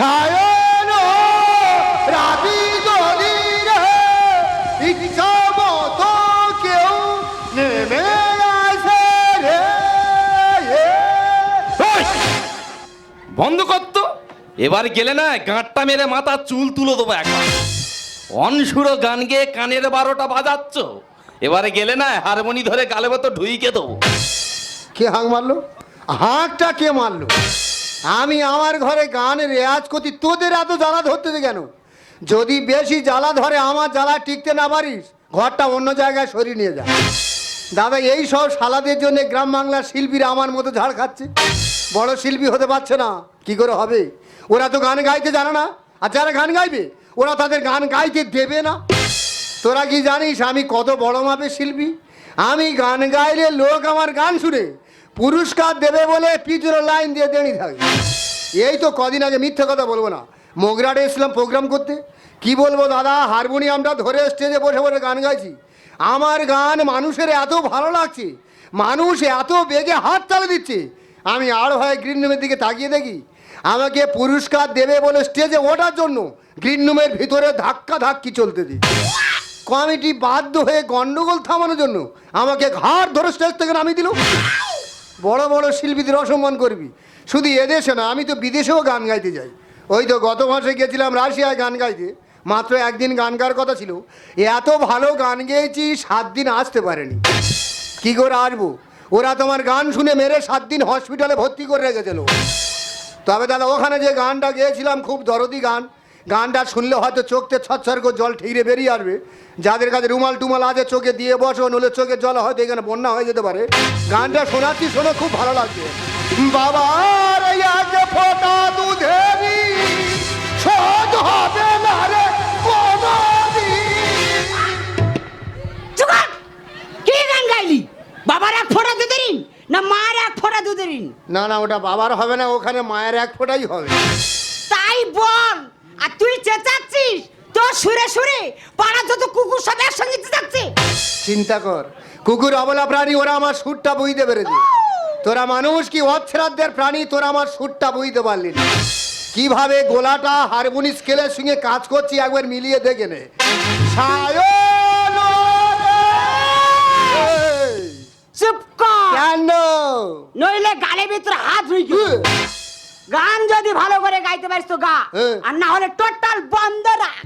সায়ন রাবি গলিরে ইচ্ছা মতো কেউ নেমে আসে বন্ধ করত এবার গেলে না গাঁটটা মেরে মাথা চুল তুলে দেবো একবার অনসুরো গান গেয়ে কানের বারোটা বাজাচ্ছ। এবারে গেলে না হারমোনি ধরে গালে মতো ঢুইকে দেবো। কে হাঁক মারলো? হাঁকটা কে মারলো? আমি আমার ঘরে গান রেয়াজ করছি, তোদের এত জ্বালা ধরতে কেন? যদি বেশি জ্বালা ধরে, আমার জ্বালা টিকতে না পারিস, ঘরটা অন্য জায়গায় সরিয়ে নিয়ে যা। দাদা, এই সব শালাদের জন্য গ্রাম বাংলার শিল্পীরা আমার মতো ঝাড় খাচ্ছে। বড় শিল্পী হতে পারছে না। কি করে হবে? ওরা তো গান গাইতে জানে না। আর যারা গান গাইবে, ওরা তাদের গান গাইতে দেবে না। তোরা কি জানিস, আমি কত বড় মাপের শিল্পী? আমি গান গাইলে লোক আমার গান শুনে পুরস্কার দেবে বলে পিছনে লাইন দিয়ে দাঁড়িয়ে থাকে এই তো কদিন আগে মিথ্যে কথা বলব না। মোগরাটে এসলাম প্রোগ্রাম করতে। কি বলব দাদা হারমোনিয়ামটা ধরে স্টেজে বসে বসে গান গাইছি। আমার গান মানুষের এত ভালো লাগছে, মানুষ এত বেগে হাত তালে দিচ্ছে। আমি আর হয় গ্রিন রুমের দিকে তাকিয়ে দেখি। আমাকে পুরস্কার দেবে বলে স্টেজে ওঠার জন্য গ্রিন রুমের ভিতরে ধাক্কা ধাক্কি চলতে দিই কমিটি বাধ্য হয়ে গন্ডগোল থামানোর জন্য আমাকে ঘাট ধরে স্টেজ থেকে নামিয়ে দিল। বড় বড় শিল্পীদের অসম্মান করবি। শুধু এদেশে না, আমি তো বিদেশেও গান গাইতে যাই। ওই তো গত মাসে গেছিলাম রাশিয়ায় গান গাইতে। মাত্র একদিন গান গাওয়ার কথা ছিল। এত ভালো গান গেয়েছি, সাত দিন আসতে পারেনি। কি করে আসব? ওরা তোমার গান শুনে মেরে সাত দিন হসপিটালে ভর্তি করে রেখেছিল। তবে দাদা, ওখানে যে গানটা গেয়েছিলাম, খুব দরদি গান। গানটা শুনলে হয়তো চোখতে ছচ্ছর করে জল ঠিকরে বেরিয়ে আসবে। যাদের কাছে রুমাল টুমাল আছে চোখে দিয়ে বসো নলে চোখের জল হয়তো এখানে বন্যা হয়ে যেতে পারে। গানটা শোনাচ্ছি শোনো খুব ভালো লাগছে হবে না রে কি গান গাইলি? বাবার এক ফোঁটা না মার এক ফোঁটা না না ওটা বাবার হবে না ওখানে মায়ের এক ফোঁটাই হবে। তাই বল। আর তুই চেঁচাচ্ছিস? তোর সুরে সুরে পাড়া যত কুকুর সব একসঙ্গে চেঁচাচ্ছে চিন্তা কর কুকুর অবলা প্রাণী ওরা আমার সুরটা বুঝতে পেরেছে। তোরা মানুষ কি অশ্রাদ্ধের প্রাণী তোরা আমার সুরটা বুঝতে পারলি না। কীভাবে গোলাটা হারমোনি স্কেলের সঙ্গে কাজ করছি একবার মিলিয়ে দেখে নে। চুপ কর। কেন? নইলে গালে ভিতরে হাত ঢুকি গান যদি ভালো করে গাইতে পারিস তো গা। আর না হলে টোটাল বন্ধ রাখ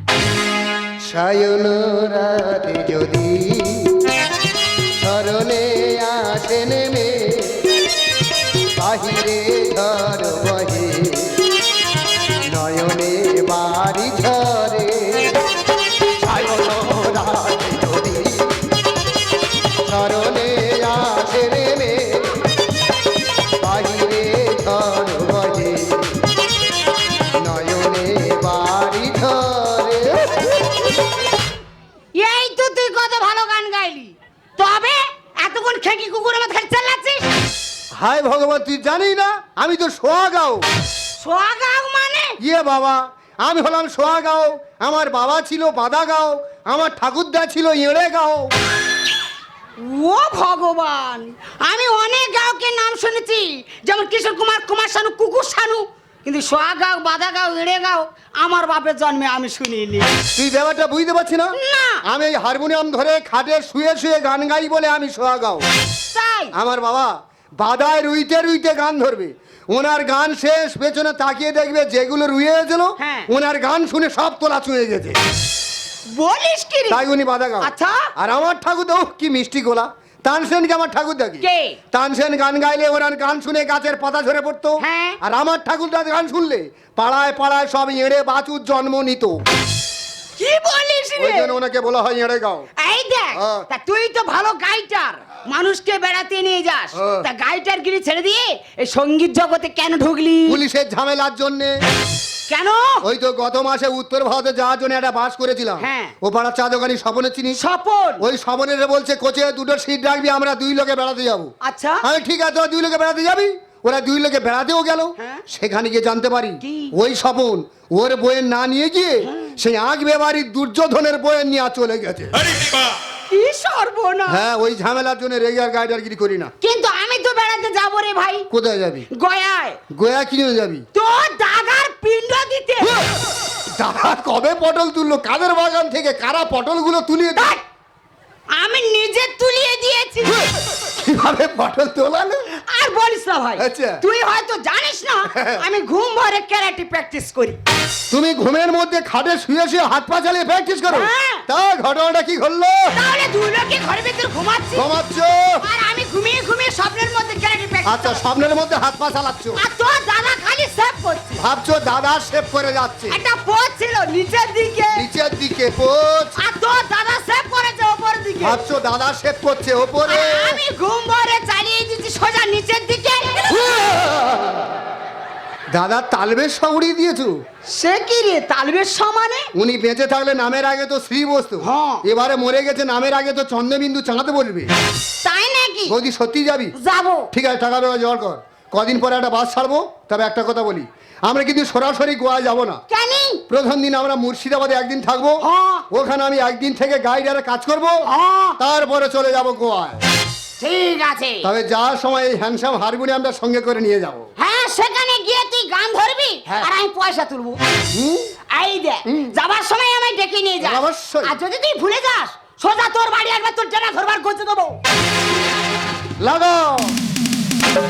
সায়ন রাতে যদি স্মরণে আসে নেমে বাহিরে ঘর বহে নয়নে জানি না আমি তো সোয়াগাও সোয়াগাও মানে? ইয়ে বাবা আমি হলাম সোয়াগাও আমার বাবা ছিল বাদাগাঁও আমার ঠাকুরদা ছিল এড়ে গাও ও ভগবান আমি অনেক গায়কের নাম শুনেছি যেমন কিশোর কুমার কুমার শানু কুকুর শানু। কিন্তু সোয়াগাঁও বাদাগাঁও এড়েগাঁও আমার বাপের জন্মে আমি শুনিনি। তুই ব্যাপারটা বুঝতে পারছি না? না। আমি হারমোনিয়াম ধরে খাটে শুয়ে শুয়ে গান গাই বলে আমি সোয়াগাও তাই? আমার বাবা বাদায় রুইতে রুইতে গান ধরবে ওনার গান শেষ পেছনে তাকিয়ে দেখবে যেগুলো রুয়ে গেছিল হ্যাঁ। ওনার গান শুনে সব তোলা চুয়ে গেছে বলিস কি তাই উনি বাধা গাও আচ্ছা। আর আমার ঠাকুর তো কি মিষ্টি গোলা তানসেনকে আমার ঠাকুর দেখি কে? তানসেন গান গাইলে ওনার গান শুনে গাছের পাতা ঝরে পড়তো হ্যাঁ। আর আমার ঠাকুরদার গান শুনলে পাড়ায় পাড়ায় সব এড়ে বাছুর জন্ম নিত কি বলিস রে? ওই জন্য ওনাকে বলা হয় এড়ে গাও এই দেখ হ্যাঁ। তা তুই তো ভালো গাইটার। মানুষকে বেড়াতে নিয়ে যাস। হ্যাঁ। তা গাইটার গিরি ছেড়ে দিয়ে এই সংগীত জগতে কেন ঢুকলি? পুলিশের ঝামেলার জন্যে। কেন? ওই তো গত মাসে উত্তর ভারতে যাওয়ার জন্য একটা বাস করেছিলাম। হ্যাঁ। ও পাড়ার চা দোকানি স্বপনের চিনিস? স্বপন? ওই স্বপনের বলছে কোচে দুটো সিট রাখবি আমরা দুই লোকে বেড়াতে যাব। আচ্ছা। আমি ঠিক আছে তোরা দুই লোকে বেড়াতে যাবি? ওরা দুই লোকে বেড়াতেও গেল। হ্যাঁ। সেখানে গিয়ে জানতে পারি ওই স্বপন ওর বইয়ের না নিয়ে গিয়ে সেই আগ বেবারির দুর্যোধনের বইয়ের নিয়ে চলে গেছে। হ্যাঁ ওই ঝামেলার জন্য গাইডারগিরি করি না। কিন্তু আমি তো বেড়াতে যাব রে ভাই। কোথায় যাবি? গয়ায়। গোয়া কিনে যাবি? তোর দাদার পিণ্ড দিতে। দাদা কবে পটল তুললো? কাদের বাগান থেকে কারা পটলগুলো তুলিয়ে দেয় আমি নিজে তুলিয়ে দিয়েছি। কীভাবে পটল তোলালো? বলিস না ভাই। আচ্ছা। তুই হয়তো জানিস না আমি ঘুম ভরে ক্যারাটে প্র্যাকটিস করি। তুমি ঘুমের মধ্যে খাটে শুয়ে শুয়ে হাত পা চালিয়ে প্র্যাকটিস করো। হ্যাঁ। তা ঘটনাটা কি ঘটলো? তাহলে দুই লোকে ঘরের ভিতরে ঘুমাচ্ছি। ঘুমাচ্ছ। আর আমি ঘুমিয়ে ঘুমিয়ে স্বপ্নের মধ্যে ক্যারাটে প্র্যাকটিস আচ্ছা স্বপ্নের মধ্যে হাত পা চালাচ্ছ। আর তোর দাদা খালি সেভ করছে। ভাবছ দাদা শেভ করে যাচ্ছে। একটা পোজ ছিল নিচের দিকে। নিচের দিকে পোচ। আর তোর দাদা সেভ করেছে ওপরের দিকে। ভাবছ দাদা শেভ করছে ওপরে। আমি ঘুম ভরে চালিয়ে দিচ্ছি সোজা নিচের দিকে দাদা তালবের সঙ্গড়ি দিয়েছ? সে কি রে তালবের সমানে উনি বেঁচে থাকলে নামের আগে তো শ্রী বস্তু। হ্যাঁ। এবারে মরে গেছে নামের আগে তো চন্দ্রবিন্দু চাঁদে বলবে তাই নাকি? বৌদি সত্যি যাবি? যাব। ঠিক আছে টাকা দেওয়া জোগাড় কর। কদিন পরে একটা বাস ছাড়বো তবে একটা কথা বলি। আমরা কিন্তু সরাসরি গোয়া যাব না। কেন? প্রথম দিন আমরা মুর্শিদাবাদে একদিন থাকব। হ্যাঁ। ওখানে আমি একদিন থেকে গাইডারে কাজ করব। হ্যাঁ। তারপরে চলে যাব গোয়ায়। ঠিক আছে। তবে যাওয়ার সময় এই হ্যান্ডসাম হারমোনিয়ামটা সঙ্গে করে নিয়ে যাব। হ্যাঁ সেখানে গিয়ে তুই গান ধরবি? হ্যাঁ। আর আমি পয়সা তুলবো। এই দে যাবার সময় আমায় ডেকে নিয়ে যা। অবশ্যই। আর যদি তুই ভুলে যাস সোজা তোর বাড়ি একবার তোর জেনা ধরবার করতে দেবো। লাগাও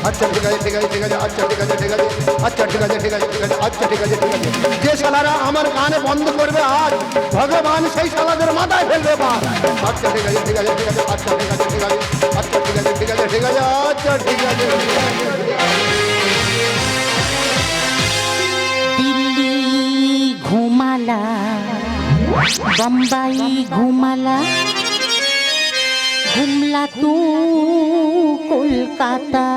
আচ্ছা ঠিক আছে ঠিক আছে ঠিক আছে আচ্ছা ঠিক আছে ঠিক আছে আচ্ছা ঠিক আছে ঠিক আছে ঠিক আছে আচ্ছা ঠিক আছে ঠিক আছে যে শালারা আমার গানে বন্ধ করবে আজ ভগবান সেই শালাদের মাথায় ফেলবে বাস আচ্ছা ঠিক আছে ঠিক আছে ঠিক আছে আচ্ছা ঠিক আছে ঠিক আছে আচ্ছা ঠিক আছে ঠিক আছে ঠিক আছে আচ্ছা ঠিক আছে ঠিক আছে दिल्ली घुमाला হেমলা তু কলকাতা।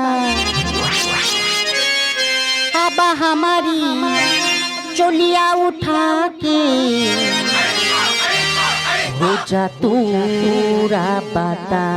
আবা হামারি চলিয়া উঠাকে রোজা তুরা বাতা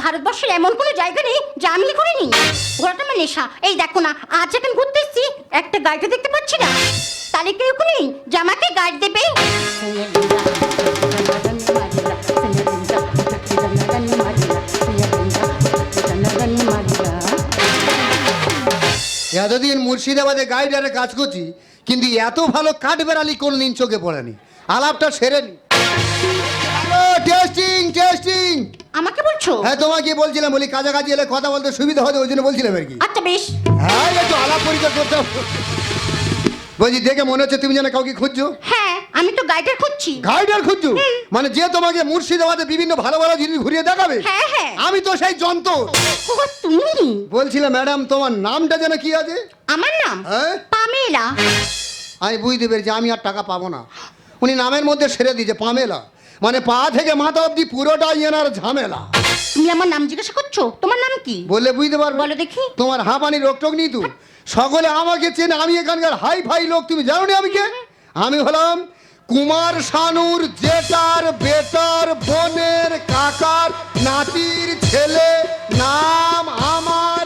ভারতবর্ষের এমন কোনো জায়গা নেই যা আমি করিনি ঘোরাটা আমার নেশা এই দেখো না আজ এখন ঘুরতে এসছি একটা গাড়িটা দেখতে পাচ্ছি না। তাহলে কেউ নেই যে আমাকে গাইড দেবে। এতদিন মুর্শিদাবাদে গাইডারে কাজ করছি, কিন্তু এত ভালো কাঠ বেড়ালি কোন কোনদিন চোখে পড়েনি। আলাপটা সেরে নি টেস্টিং টেস্টিং আমাকে বলছো? হ্যাঁ তোমাকে বলছিলাম বলি কাছাকাছি এলে কথা বলতে সুবিধা হবে ওই জন্য বলছিলাম আর কি। আচ্ছা বেশ। হ্যাঁ একটু আলাপ পরিচয় করতে। বলছি দেখে মনে হচ্ছে তুমি যেন কাউকে খুঁজছো। হ্যাঁ আমি তো গাইডার খুঁজছি। গাইডার খুঁজছো? মানে যে তোমাকে মুর্শিদাবাদে বিভিন্ন ভালো ভালো জিনিস ঘুরিয়ে দেখাবে হ্যাঁ, হ্যাঁ। আমি তো সেই যন্ত্র। তুমি? বলছিলাম ম্যাডাম তোমার নামটা যেন কি আছে? আমার নাম? হ্যাঁ। পামেলা। আমি বুঝতে পেরেছি আমি আর টাকা পাবো না। উনি নামের মধ্যে সেরে দিয়েছে পামেলা। মানে পা থেকে মাথা অব্দি পুরোটাই এনার ঝামেলা। তুমি আমার নাম জিজ্ঞাসা করছ? তোমার নাম কি? বললে বুঝতে পারব। বলো দেখি। তোমার হাঁপানি রোগ টোক নেই তো? সকলে আমাকে চেনে আমি এখানকার হাই ফাই লোক তুমি জানো নি আমি কে? আমি হলাম কুমার শানুর জেটার বেটার বোনের কাকার নাতির ছেলে। নাম আমার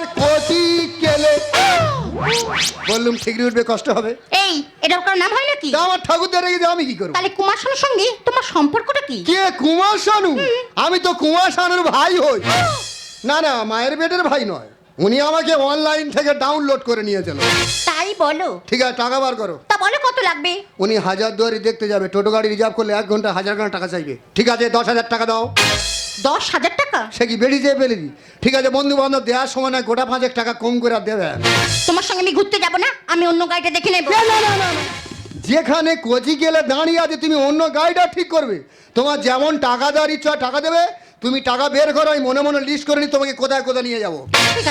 বললুম ঠিকরি উঠবে কষ্ট হবে। এই এটার কারও নাম হয় নাকি? তা আমার ঠাকুরদের রেখে আমি কি করব? তাহলে কুমার শানুর সঙ্গে তোমার সম্পর্কটা কি? কে কুমার শানু আমি তো কুমার শানুর ভাই হই। না না মায়ের বেটের ভাই নয়। উনি আমাকে অনলাইন থেকে ডাউনলোড করে নিয়েছিল তাই বলো। ঠিক আছে টাকা বার করো। তা বলো কত লাগবে? উনি হাজার দুয়ারি দেখতে যাবে টোটো গাড়ি রিজার্ভ করলে এক ঘণ্টা হাজার ঘণ্টা টাকা চাইবে। ঠিক আছে দশ হাজার টাকা দাও। দশ হাজার টাকা? সে কি বেরিয়ে যেয়ে পেলে ঠিক আছে বন্ধু বান্ধব দেওয়ার সময় না গোটা পাঁচেক টাকা কম করে দেবে। তোমার সঙ্গে আমি ঘুরতে যাব না আমি অন্য গাড়িটা দেখে নেব। যেখানে কোচি গেলে দাঁড়িয়ে আছে তুমি অন্য গাড়িটা ঠিক করবে। তোমার যেমন টাকা দেওয়ার ইচ্ছা টাকা দেবে তুমি টাকা বের করো আমি মনে মনে লিস্ট করে নি তোমাকে কোথায় কোথায় নিয়ে যাব।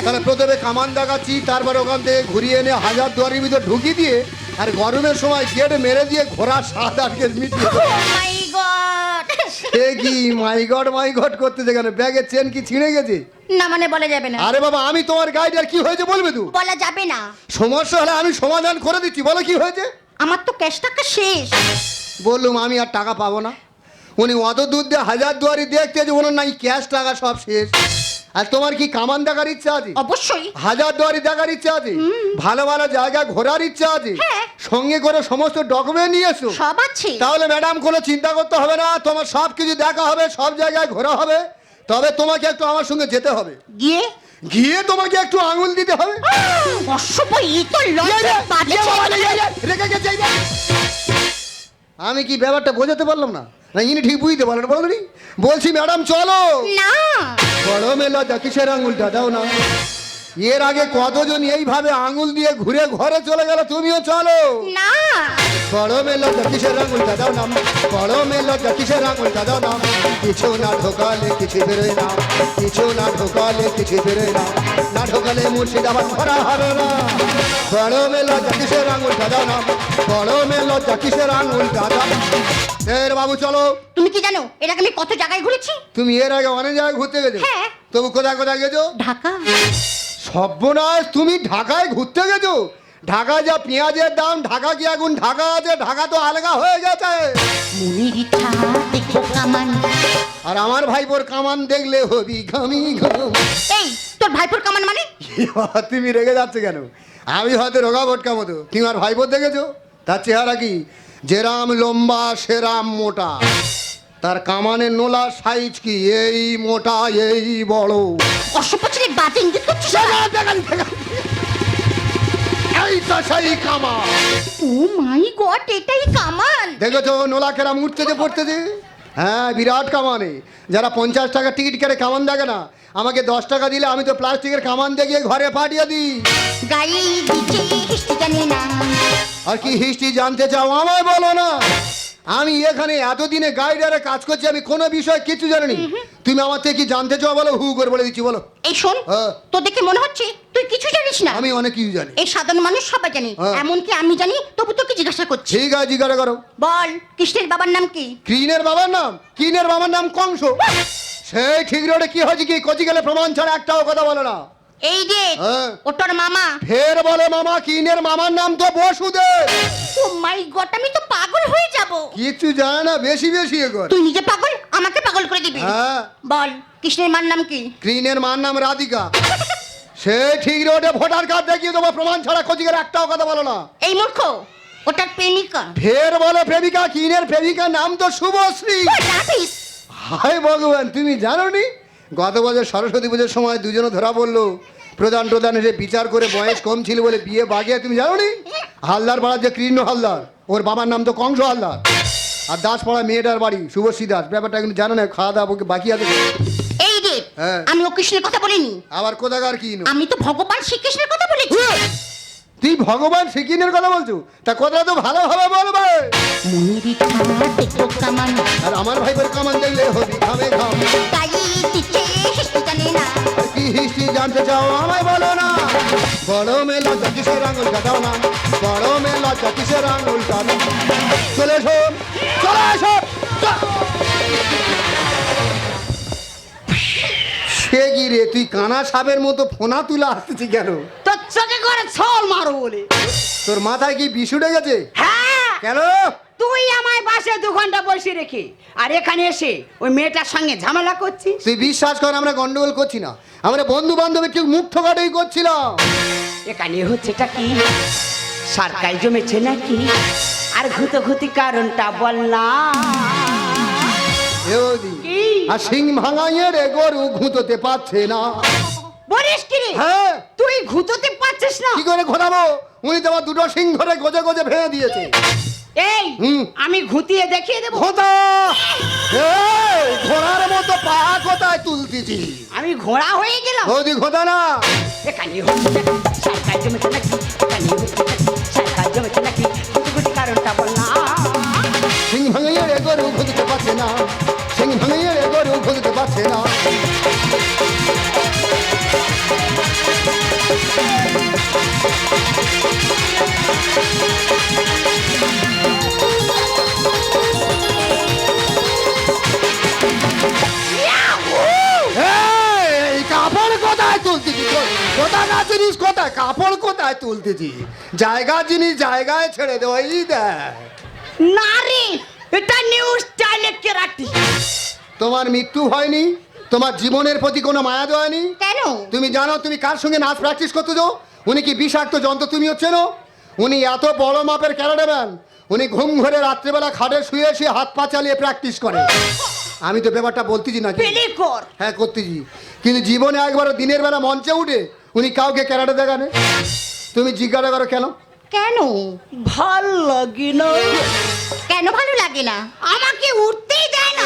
তাহলে প্রথমে কামান দেখাচ্ছি তারপর ওখান থেকে ঘুরিয়ে এনে হাজার দুয়ারির ভিতর ঢুকিয়ে দিয়ে আর গরমের সময় গেট মেরে দিয়ে ঘোড়া সাত আটকে মিটিয়ে গড সে কি মাই গড মাই গড করতে যেখানে ব্যাগের চেন কি ছিঁড়ে গেছে? না মানে বলা যাবে না। আরে বাবা আমি তোমার গাইড আর কি হয়েছে বলবে তুই? বলা যাবে না। সমস্যা হলে আমি সমাধান করে দিচ্ছি বলো কি হয়েছে? আমার তো ক্যাশ টাকা শেষ। বললুম আমি আর টাকা পাবো না। উনি অত দূর দিয়ে হাজার দুয়ারি দেখতে যে ওনার নাই ক্যাশ টাকা সব শেষ। আর তোমার কি কামান দেখার ইচ্ছা আছে? অবশ্যই। হাজার দুয়ারি দেখার ইচ্ছা আছে? ভালো ভালো জায়গা ঘোরার ইচ্ছা আছে? হ্যাঁ। সঙ্গে করে সমস্ত ডকুমেন্ট নিয়ে এসো। সব আছে। তাহলে ম্যাডাম কোনো চিন্তা করতে হবে না তোমার সব কিছু দেখা হবে সব জায়গায় ঘোরা হবে। তবে তোমাকে একটু আমার সঙ্গে যেতে হবে। গিয়ে? গিয়ে তোমাকে একটু আঙুল দিতে হবে। অসভ্য এই তো লজ্জা বাজে রেখে আমি কি ব্যাপারটা বোঝাতে পারলাম না? না ইনি ঠিক বুঝতে পারলেন বলো বলছি ম্যাডাম চলো। না। বড় মেলা যা কিসের আঙুলটা দাও না। এর আগে কতজন এইভাবে আঙুল দিয়ে ঘুরে ঘরে চলে গেল তুমিও চলো। না। বড় মেলা কিসের আঙুলটা দাও না বড় মেলা কিসের আঙুলটা দাও না কিছু না ঢোকালে কিছু বেরোয় না। কিছু না ঢোকালে কিছু বেরোয় না। না ঢোকালে মুর্শিদাবাদ ভরা হবে না। বড় মেলা কিসের আঙুলটা দাও না বড় মেলা কিসের আঙুলটা দাও এর বাবু চলো। তুমি কি জানো এর আগে আমি কত জায়গায় ঘুরেছি? তুমি এর আগে অনেক জায়গায় ঘুরতে গেছো? হ্যাঁ। তবু কোথায় কোথায় গেছো? ঢাকা। সর্বনাশ তুমি ঢাকায় ঘুরতে গেছো? ঢাকা যা পেঁয়াজের দাম ঢাকা কি এখন ঢাকা আছে ঢাকা তো আলগা হয়ে গেছে। মনের ইচ্ছা দেখো কামান। আর আমার ভাইপোর কামান দেখলে হবি ঘামি ঘাম। এই তোর ভাইপোর কামান মানে? তুমি রেগে যাচ্ছে কেন? আমি হয়তো রোগা ভটকা মতো। তুমি আর ভাইপোর দেখেছ? তার চেহারা কি? যেরাম লম্বা সেরাম মোটা। তার কামানের নোলা সাইজ কি? এই মোটা এই বড়। অসভ্য ছেলে বাজে ইঙ্গিত করছিস এই তো সেই কামান ও মাই গড এটাই কামান দেখেছ নোলা কেরাম পড়তেছে হ্যাঁ বিরাট কামানে যারা পঞ্চাশ টাকা টিকিট কেটে কামান দেখে না আমাকে দশ টাকা দিলে আমি তো প্লাস্টিকের কামান দেখিয়ে ঘরে পাঠিয়ে দিই। আর কি হিস্ট্রি জানতে চাও আমায় বলো না। আমি এখানে এতদিনে গাইডারে কাজ করছি আমি কোনো বিষয় কিছু জানি তুমি আমার থেকে কি জানতে চাও বলো? হু করে বলে দিচ্ছি বলো। এই শোন হ্যাঁ। তো দেখে মনে হচ্ছে তুই কিছু জানিস না? আমি অনেক কিছু জানি। এই সাধারণ মানুষ সবাই জানে হ্যাঁ। এমনকি আমি জানি তবু তোকে জিজ্ঞাসা করছি। ঠিক আছে জিজ্ঞাসা করো। বল কৃষ্ণের বাবার নাম কি? ক্রিনের বাবার নাম? কিনের বাবার নাম কংস? সেই ঠিক রোডে কি হয়েছে কি? কচি গেলে প্রমাণ ছাড়া একটাও কথা বলো না। এই যে হ্যাঁ। ও তোর মামা। ফের বলে মামা কিনের মামার নাম তো বসুদেব। ও মাই গড আমি তো পাগল হয়ে যাব। কিছু জানে না বেশি বেশি কর তুই নিজে পাগল আমাকে পাগল করে দিবি। হ্যাঁ। বল কৃষ্ণের মার নাম কি? ক্রিনের মার নাম রাধিকা। সে ঠিক রোডে ভোটার কার্ড দেখিয়ে দেবো প্রমাণ ছাড়া গেলে একটাও কথা বলো না। এই মূর্খ ওটার প্রেমিকা। ফের বলে প্রেমিকা কিনের প্রেমিকার নাম তো শুভশ্রী। হায় ভগবান তুমি জানো নি গত বছর সরস্বতী পুজোর সময় দুজনে ধরা পড়ল। প্রধান প্রধান এসে বিচার করে বয়স কম ছিল বলে বিয়ে বাগিয়ে তুমি জানো নি হালদার পাড়ার যে কৃষ্ণ হালদার ওর বাবার নাম তো কংস হালদার। আর দাস দাসপাড়া মেয়েটার বাড়ি শুভশ্রী দাস। ব্যাপারটা কিন্তু জানো না খাওয়া দাওয়া বাকি আছে। এই যে হ্যাঁ। আমি ও কৃষ্ণের কথা বলিনি। আবার কোথাকার কি আমি তো ভগবান শ্রীকৃষ্ণের কথা বলেছি। তুই ভগবান সিকিনের কথা বলছো? তা কথা তো বলবে ইচ্ছা দেখো কামান। আর আমার ভাইপের কামান দেখলে হবি ঘামে ঘাম জানতে চাও আমায় বলো না। বড় মেলা কিসের আঙুল কাটাও না। বড় মেলা কিসের আঙুল কাটাও চলে এসো চলে এসো সে কি রে তুই কানা সাপের মতো ফোনা তুলে আসতেছি কেন? তোর চোখে করে ছল মারো বলে। তোর মাথায় কি বিষ উঠে গেছে? হ্যাঁ। কেন? তুই আমায় বাসে দু ঘণ্টা বসে রেখে আর এখানে এসে ওই মেয়েটার সঙ্গে ঝামেলা করছিস? তুই বিশ্বাস কর আমরা গন্ডগোল করছি না। আমরা বন্ধু বান্ধবের ঠিক মুখ ঠোকাটাই করছিলাম। এখানে হচ্ছেটা কি? সরকার জমেছে নাকি? আর ঘুতো ঘুতি কারণটা বল না। এ বৌদি, কি? আর সিং ভাঙাইয়ে রে গরু ঘুঁতোতে পারছে না। বলিস কি রে? হ্যাঁ। তুই ঘুতোতে পারছিস না? কি করে ঘোরাবো? উনি তো আমার দুটো সিং ধরে গজে গজে ভেঙে দিয়েছে। এই। আমি ঘুতিয়ে দেখিয়ে দেবো? ঘোতা। এই, ঘোড়ার মতো পা কোথায় তুলতেছি? আমি ঘোড়া হয়ে গেলাম। বৌদি ঘোতা না। এখানে হচ্ছে সরকার জমেছে নাকি? এখানে হচ্ছে সরকার জমেছে নাকি? ঘুতি কারণটা বল না সিং ভাঙাইয়ে রে গরু ঘুঁততে পারছে না। সিং ভাঙাইয়ে রে গরু ঘুঁততে পারছে না। কোথাকার জিনিস কোথায়? কাপড় কোথায় তুলতেছি? জায়গার জিনিস জায়গায় ছেড়ে দেবো এই দেখ না রে এটা নিউ স্টাইলে কেরাটি তোমার মৃত্যু হয়নি তোমার জীবনের প্রতি কোনো মায়া দেওয়ানি কেন? তুমি জানো তুমি কার সঙ্গে নাচ প্র্যাকটিস করতে যাও? উনি কি বিষাক্ত যন্ত্র তুমি হচ্ছে না উনি এত বড় মাপের ক্যারাটে ম্যান। উনি ঘুম ঘরে রাত্রেবেলা খাটে শুয়ে শুয়ে হাত পা চালিয়ে প্র্যাকটিস করে। আমি তো ব্যাপারটা বলতেছি না হ্যাঁ করতেছি। কিন্তু জীবনে একবার দিনের বেলা মঞ্চে উঠে উনি কাউকে ক্যারাটে দেখানে তুমি জিজ্ঞাসা করো কেন? কেন? ভালো লাগে না। কেন ভালো লাগে না? আমাকে উঠতেই দেয় না।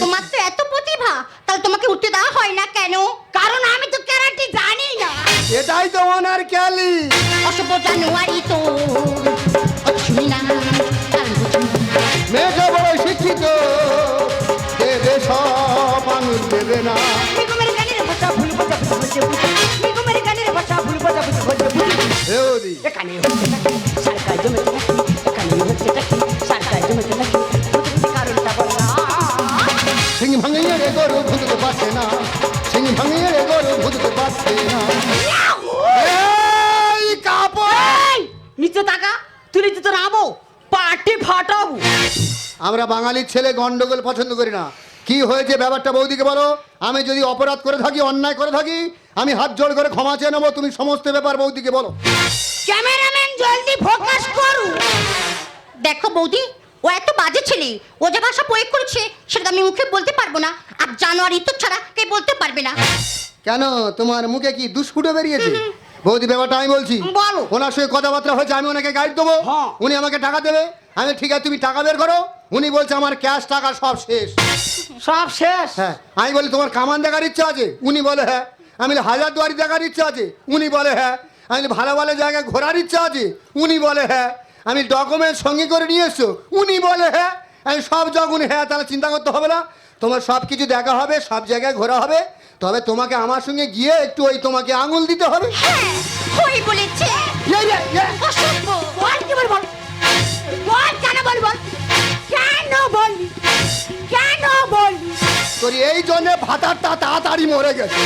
তোমার তো এত প্রতিভা তাহলে তোমাকে উঠতে দেওয়া হয় না কেন? কারণ আমি তো ক্যারাটি জানি না। এটাই তো ওনার ক্যালি অসভ্য জানুয়ারি তো শুনি না। মেঘে বড় শিক্ষিত দেবে সব আঙুল দেবে না। ভুল। আমরা বাঙালির ছেলে গন্ডগোল পছন্দ করি না। কি হয়েছে ব্যাপারটা বৌদিকে বলো? আমি যদি অপরাধ করে থাকি, অন্যায় করে থাকি, আমি হাত জোড় করে ক্ষমা চেয়ে নেব, তুমি সমস্ত ব্যাপার বৌদিকে বলো। ক্যামেরাম্যান জলদি ফোকাস করু। দেখো বৌদি ও এত বাজে ছেলে ও যে ভাষা প্রয়োগ করেছে সেটা আমি মুখে বলতে পারব না। আর জানুয়ারি তো ছাড়া কে বলতে পারবে না। কেন? তোমার মুখে কি দুষ্ফুটে বেরিয়েছে? বৌদি ব্যাপারটা আমি বলছি। বলো। ওনার সঙ্গে কথাবার্তা হয়েছে আমি ওনাকে গাইড দেবো। হ্যাঁ। উনি আমাকে টাকা দেবে। আমি ঠিক আছে তুমি টাকা বের করো। উনি বলছে আমার ক্যাশ টাকা সব শেষ। সব শেষ? হ্যাঁ আমি বলি তোমার কামান দেখার ইচ্ছা আছে? উনি বলে হ্যাঁ। আমি হাজার দুয়ারি দেখার ইচ্ছা আছে? উনি বলে হ্যাঁ। আমি ভালো ভালো জায়গায় ঘোরার ইচ্ছা আছে। উনি বলে হ্যাঁ আমি ডকুমেন্ট সঙ্গে করে নিয়ে এসছো। উনি বলে হ্যাঁ আমি সব যখন হ্যাঁ তাহলে চিন্তা করতে হবে না। তোমার সব কিছু দেখা হবে সব জায়গায় ঘোরা হবে। তবে তোমাকে আমার সঙ্গে গিয়ে একটু ওই তোমাকে আঙুল দিতে হবে। হ্যাঁ তোর এই জন্য ভাতারটা তাড়াতাড়ি মরে গেছে।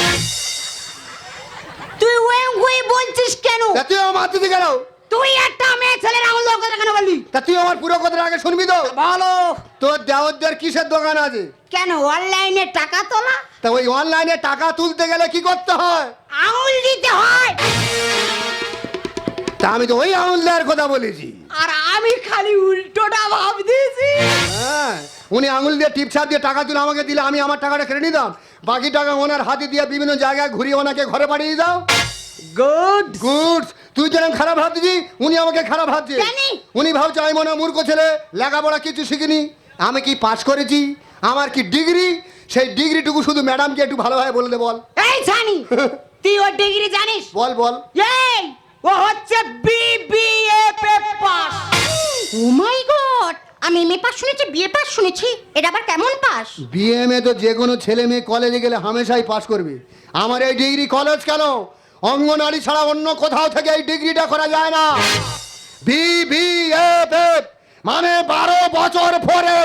বলছিস কেন? তা তুই আমার মারতে গেল তুই একটা মেয়ে ছেলের আঙুল দেওয়ার কথা কেন বললি? তা তুই আমার পুরো কথাটা আগে শুনবি তো। বলো। তোর দেওয়ার কিসের দোকান আছে? কেন অনলাইনে টাকা তোলা? তা ওই অনলাইনে টাকা তুলতে গেলে কি করতে হয়? আঙুল দিতে হয়। তা আমি তো ওই আঙুল দেওয়ার কথা বলেছি। আর আমি খালি উল্টোটা ভাবতেছি। হ্যাঁ উনি আঙুল দিয়ে টিপসাপ দিয়ে টাকা তুলে আমাকে দিলে আমি আমার টাকাটা কেটে নিতাম। বাকি টাকা ওনার হাতে দিয়ে বিভিন্ন জায়গায় ঘুরিয়ে ওনাকে ঘরে পাঠিয়ে দাও গুড গুড তুই যেরকম খারাপ ভাবছিস উনি আমাকে খারাপ ভাবছে জানি। উনি ভাবছে আমি মনে মূর্খ ছেলে লেখাপড়া কিছু শিখিনি। আমি কি পাস করেছি? আমার কি ডিগ্রি? সেই ডিগ্রিটুকু শুধু ম্যাডামকে একটু ভালোভাবে বলে দে বল। এই জানি তুই ওর ডিগ্রি জানিস? বল বল। এই ও হচ্ছে BBA pass oh my god আমি এমএ পাস শুনেছি বিএ পাস শুনেছি এটা আবার কেমন পাস বিএমএ তো যে কোনো ছেলে মেয়ে কলেজে গেলে হামেশাই পাস করবে। আমার এই ডিগ্রি কলেজ কেন? অঙ্গনারী ছাড়া অন্য কোথাও থেকে এই ডিগ্রিটা করা যায় না। বি বি এফ এফ মানে বারো বছর পরে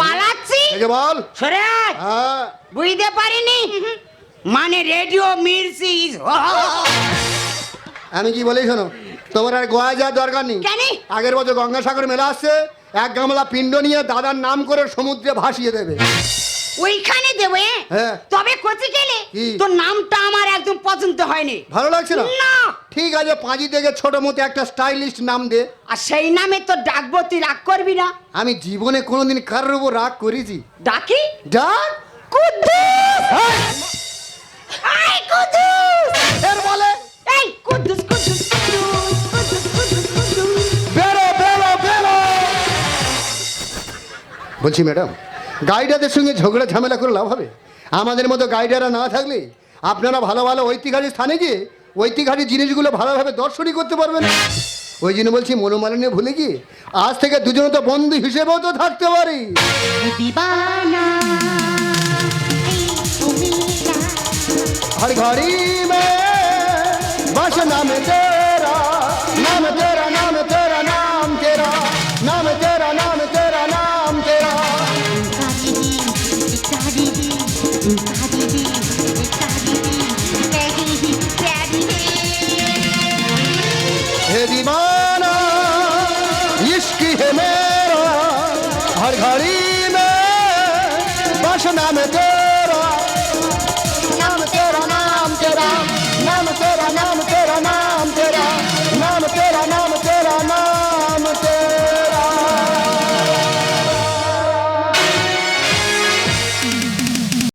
পালাচ্ছি? বল। সরে আয়। হ্যাঁ। বুঝতে পারিনি? মানে রেডিও মির্সিস আমি কি বলি শোনো তোমার আর গোয়া যাওয়ার দরকার নেই? আগের বছর গঙ্গাসাগর মেলা আসছে এক গামলা পিণ্ড নিয়ে দাদার নাম করে সমুদ্রে ভাসিয়ে দেবে। ওইখানে দেবে হ্যাঁ। তবে কোচি গেলে? তোর নামটা আমার একদম পছন্দ হয়নি। ভালো লাগছে না? না। ঠিক আছে পাঁজি থেকে ছোট মতো একটা স্টাইলিস্ট নাম দে। আর সেই নামে তো ডাকবো তুই রাগ করবি না। আমি জীবনে কোনোদিন কারোর উপর রাগ করেছি। ডাকি? ডাক? কুদ্দুস! আই কুদ্দুস! এর বলে? এই কুদ্দুস বলছি ম্যাডাম গাইডারদের সঙ্গে ঝগড়া ঝামেলা করে লাভ হবে? আমাদের মতো গাইডাররা না থাকলে আপনারা ভালো ভালো ঐতিহাসিক স্থানে গিয়ে ঐতিহাসিক জিনিসগুলো ভালোভাবে দর্শনই করতে পারবেন ওই জন্য বলছি মনোমালিন্য ভুলে গিয়ে আজ থেকে দুজনে তো বন্ধু হিসেবেও তো থাকতে পারি। দিবানা এই তুমি না हर